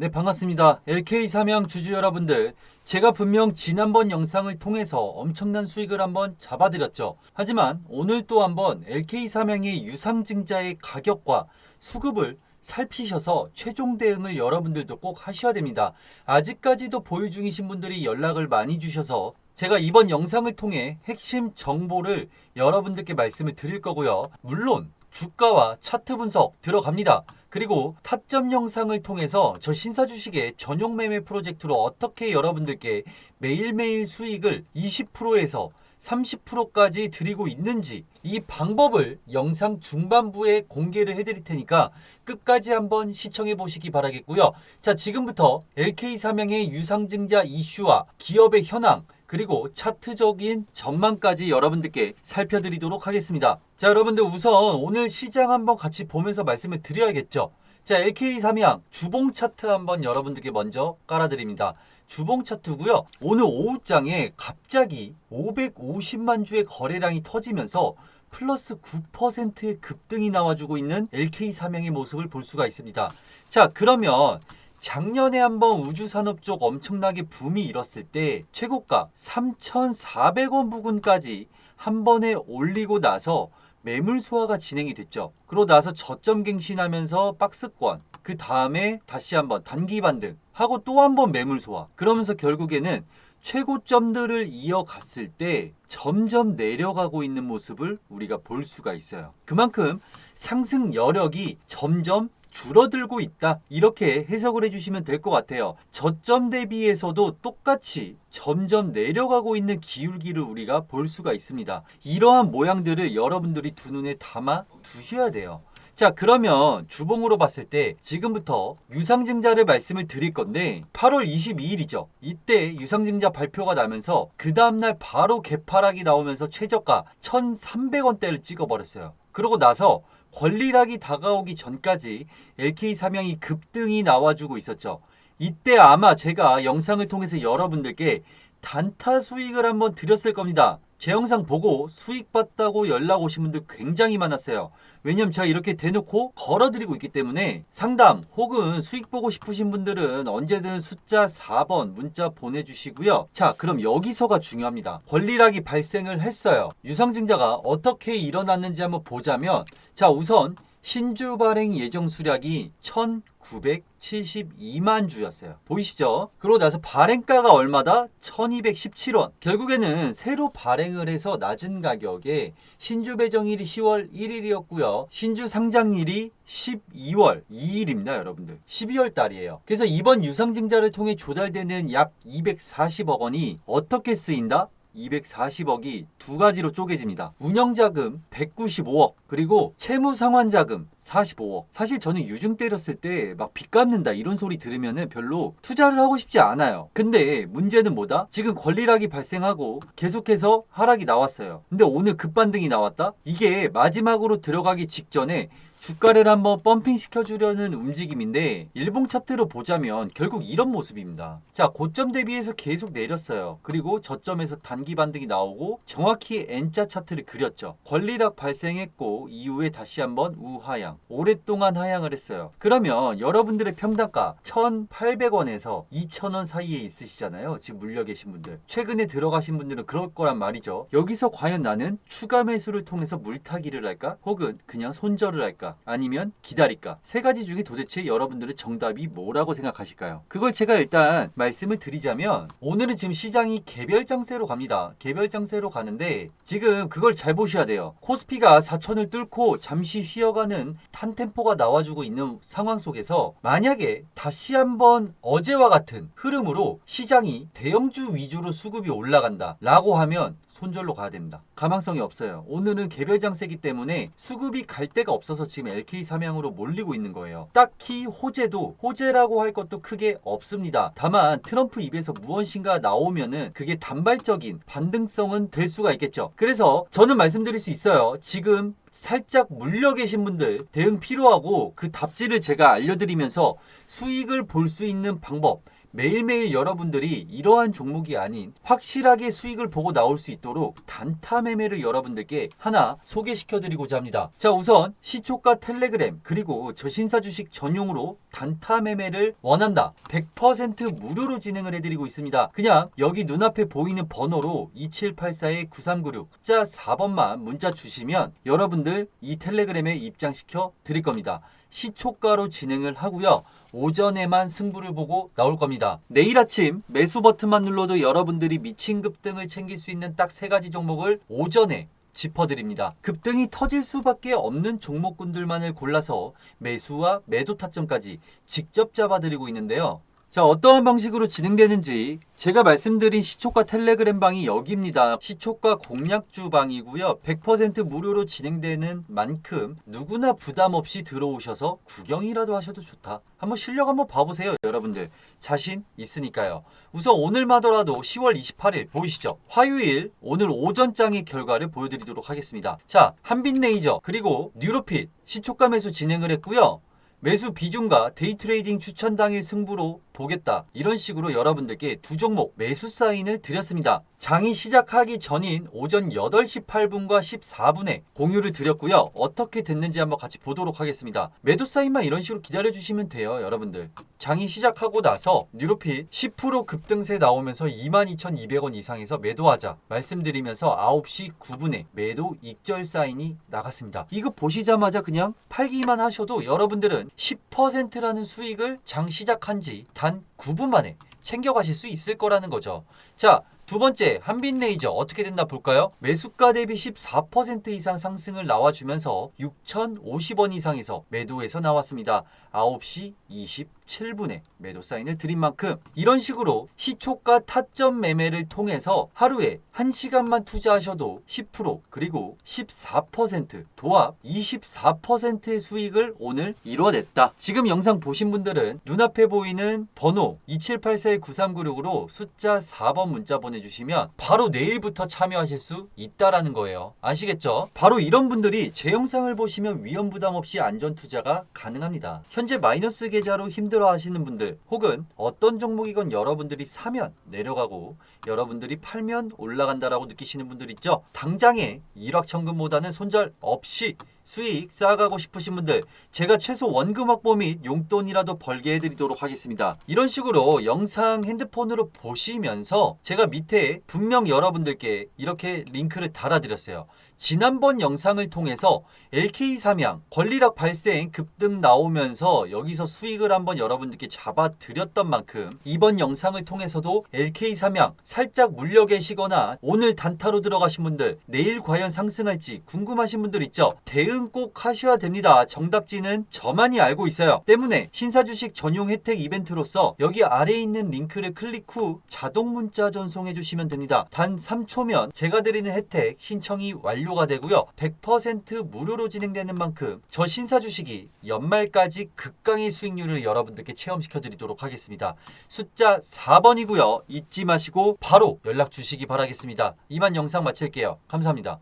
네, 반갑습니다. LK 삼양 주주 여러분들. 제가 분명 지난번 영상을 통해서 엄청난 수익을 한번 잡아드렸죠. 하지만 오늘 또 한번 LK 삼양의 유상증자의 가격과 수급을 살피셔서 최종 대응을 여러분들도 꼭 하셔야 됩니다. 아직까지도 보유 중이신 분들이 연락을 많이 주셔서 제가 이번 영상을 통해 핵심 정보를 여러분들께 말씀을 드릴 거고요. 물론 주가와 차트 분석 들어갑니다. 그리고 타점 영상을 통해서 저 신사 주식의 전용 매매 프로젝트로 어떻게 여러분들께 매일매일 수익을 20%에서 30%까지 드리고 있는지 이 방법을 영상 중반부에 공개를 해드릴 테니까 끝까지 한번 시청해 보시기 바라겠고요. 자, 지금부터 LK 삼양의 유상증자 이슈와 기업의 현황 그리고 차트적인 전망까지 여러분들께 살펴드리도록 하겠습니다. 자, 여러분들 우선 오늘 시장 한번 같이 보면서 말씀을 드려야겠죠. 자, LK 삼양 주봉 차트 한번 여러분들께 먼저 깔아드립니다. 주봉 차트고요. 오늘 오후장에 갑자기 550만 주의 거래량이 터지면서 플러스 9%의 급등이 나와주고 있는 LK 삼양의 모습을 볼 수가 있습니다. 자, 그러면 작년에 한번 우주산업 쪽 엄청나게 붐이 일었을 때 최고가 3,400원 부근까지 한 번에 올리고 나서 매물 소화가 진행이 됐죠. 그러고 나서 저점 갱신하면서 박스권, 그 다음에 다시 한번 단기 반등 하고 또 한 번 매물 소화. 그러면서 결국에는 최고점들을 이어갔을 때 점점 내려가고 있는 모습을 우리가 볼 수가 있어요. 그만큼 상승 여력이 점점 줄어들고 있다. 이렇게 해석을 해주시면 될 것 같아요. 저점 대비해서도 똑같이 점점 내려가고 있는 기울기를 우리가 볼 수가 있습니다. 이러한 모양들을 여러분들이 두 눈에 담아 두셔야 돼요. 자, 그러면 주봉으로 봤을 때 지금부터 유상증자를 말씀을 드릴 건데 8월 22일이죠. 이때 유상증자 발표가 나면서 그 다음날 바로 개파락이 나오면서 최저가 1,300원대를 찍어버렸어요. 그러고 나서 권리락이 다가오기 전까지 LK 삼양이 급등이 나와주고 있었죠. 이때 아마 제가 영상을 통해서 여러분들께 단타 수익을 한번 드렸을 겁니다. 제 영상 보고 수익 봤다고 연락 오신 분들 굉장히 많았어요. 왜냐면 제가 이렇게 대놓고 걸어드리고 있기 때문에 상담 혹은 수익 보고 싶으신 분들은 언제든 숫자 4번 문자 보내주시고요. 자, 그럼 여기서가 중요합니다. 권리락이 발생을 했어요. 유상증자가 어떻게 일어났는지 한번 보자면 자, 우선 신주 발행 예정 수량이 1972만 주였어요. 보이시죠? 그러고 나서 발행가가 얼마다? 1217원. 결국에는 새로 발행을 해서 낮은 가격에 신주 배정일이 10월 1일이었고요. 신주 상장일이 12월 2일입니다, 여러분들. 12월 달이에요. 그래서 이번 유상증자를 통해 조달되는 약 240억 원이 어떻게 쓰인다? 240억이 두 가지로 쪼개집니다. 운영자금 195억, 그리고 채무상환자금 45억. 사실 저는 유증 때렸을 때 막 빚 갚는다 이런 소리 들으면은 별로 투자를 하고 싶지 않아요. 근데 문제는 뭐다? 지금 권리락이 발생하고 계속해서 하락이 나왔어요. 근데 오늘 급반등이 나왔다? 이게 마지막으로 들어가기 직전에 주가를 한번 펌핑 시켜주려는 움직임인데 일봉 차트로 보자면 결국 이런 모습입니다. 자 고점 대비해서 계속 내렸어요. 그리고 저점에서 단기 반등이 나오고 정확히 N자 차트를 그렸죠. 권리락 발생했고 이후에 다시 한번 우하향 오랫동안 하향을 했어요. 그러면 여러분들의 평단가 1,800원에서 2,000원 사이에 있으시잖아요. 지금 물려 계신 분들 최근에 들어가신 분들은 그럴 거란 말이죠. 여기서 과연 나는 추가 매수를 통해서 물타기를 할까? 혹은 그냥 손절을 할 까? 아니면 기다릴까? 세 가지 중에 도대체 여러분들의 정답이 뭐라고 생각하실까요? 그걸 제가 일단 말씀을 드리자면 오늘은 지금 시장이 개별 장세로 갑니다. 개별 장세로 가는데 지금 그걸 잘 보셔야 돼요. 코스피가 4천을 뚫고 잠시 쉬어가는 탄 템포가 나와주고 있는 상황 속에서 만약에 다시 한번 어제와 같은 흐름으로 시장이 대형주 위주로 수급이 올라간다 라고 하면 손절로 가야 됩니다. 가망성이 없어요. 오늘은 개별 장세기 때문에 수급이 갈 데가 없어서 지금 LK 삼양으로 몰리고 있는 거예요. 딱히 호재도 호재라고 할 것도 크게 없습니다. 다만 트럼프 입에서 무언신가 나오면은 그게 단발적인 반등성은 될 수가 있겠죠. 그래서 저는 말씀드릴 수 있어요. 지금 살짝 물려 계신 분들 대응 필요하고 그 답지를 제가 알려드리면서 수익을 볼 수 있는 방법 매일매일 여러분들이 이러한 종목이 아닌 확실하게 수익을 보고 나올 수 있도록 단타 매매를 여러분들께 하나 소개시켜 드리고자 합니다. 자, 우선 시초가 텔레그램 그리고 저신사 주식 전용으로 단타 매매를 원한다. 100% 무료로 진행을 해 드리고 있습니다. 그냥 여기 눈앞에 보이는 번호로 2784-9396 자 4번만 문자 주시면 여러분들 이 텔레그램에 입장시켜 드릴 겁니다. 시초가로 진행을 하고요. 오전에만 승부를 보고 나올 겁니다. 내일 아침 매수 버튼만 눌러도 여러분들이 미친 급등을 챙길 수 있는 딱 세 가지 종목을 오전에 짚어드립니다. 급등이 터질 수밖에 없는 종목군들만을 골라서 매수와 매도 타점까지 직접 잡아드리고 있는데요. 자, 어떠한 방식으로 진행되는지 제가 말씀드린 시초가 텔레그램 방이 여기입니다. 시초가 공략주 방이고요. 100% 무료로 진행되는 만큼 누구나 부담 없이 들어오셔서 구경이라도 하셔도 좋다. 한번 실력 한번 봐보세요, 여러분들. 자신 있으니까요. 우선 오늘마더라도 10월 28일 보이시죠? 화요일 오늘 오전장의 결과를 보여드리도록 하겠습니다. 자, 한빛 레이저 그리고 뉴로핏 시초가 매수 진행을 했고요. 매수 비중과 데이 트레이딩 추천 당일 승부로 보겠다. 이런 식으로 여러분들께 두 종목 매수 사인을 드렸습니다. 장이 시작하기 전인 오전 8시 8분과 14분에 공유를 드렸고요. 어떻게 됐는지 한번 같이 보도록 하겠습니다. 매도 사인만 이런 식으로 기다려 주시면 돼요, 여러분들. 장이 시작하고 나서 뉴로핏 10% 급등세 나오면서 22,200원 이상에서 매도하자 말씀드리면서 9시 9분에 매도 익절 사인이 나갔습니다. 이거 보시자마자 그냥 팔기만 하셔도 여러분들은 10%라는 수익을 장 시작한 지 단 9분 만에 챙겨가실 수 있을 거라는 거죠. 자, 두 번째 한빛 레이저 어떻게 됐나 볼까요? 매수가 대비 14% 이상 상승을 나와주면서 6,050원 이상에서 매도해서 나왔습니다. 9시 27분에 매도 사인을 드린 만큼 이런 식으로 시초가 타점 매매를 통해서 하루에 1시간만 투자하셔도 10% 그리고 14% 도합 24%의 수익을 오늘 이뤄냈다. 지금 영상 보신 분들은 눈앞에 보이는 번호 2784-9396으로 숫자 4번 문자 보내주시면 바로 내일부터 참여하실 수 있다라는 거예요. 아시겠죠? 바로 이런 분들이 제 영상을 보시면 위험 부담 없이 안전 투자가 가능합니다. 현재 마이너스 계좌로 힘들 어 하시는 분들 혹은 어떤 종목이건 여러분들이 사면 내려가고 여러분들이 팔면 올라간다라고 느끼시는 분들 있죠? 당장에 일확천금보다는 손절 없이 수익 쌓아가고 싶으신 분들 제가 최소 원금 확보 및 용돈이라도 벌게 해드리도록 하겠습니다. 이런 식으로 영상 핸드폰으로 보시면서 제가 밑에 분명 여러분들께 이렇게 링크를 달아드렸어요. 지난번 영상을 통해서 LK 삼양 권리락 발생 급등 나오면서 여기서 수익을 한번 여러분들께 잡아드렸던 만큼 이번 영상을 통해서도 LK 삼양 살짝 물려 계시거나 오늘 단타로 들어가신 분들 내일 과연 상승할지 궁금하신 분들 있죠? 대응 꼭 하셔야 됩니다. 정답지는 저만이 알고 있어요. 때문에 신사 주식 전용 혜택 이벤트로서 여기 아래에 있는 링크를 클릭 후 자동 문자 전송해 주시면 됩니다. 단 3초면 제가 드리는 혜택 신청이 완료가 되고요. 100% 무료로 진행되는 만큼 저 신사 주식이 연말까지 극강의 수익률을 여러분들께 체험시켜 드리도록 하겠습니다. 숫자 4번이고요. 잊지 마시고 바로 연락 주시기 바라겠습니다. 이만 영상 마칠게요. 감사합니다.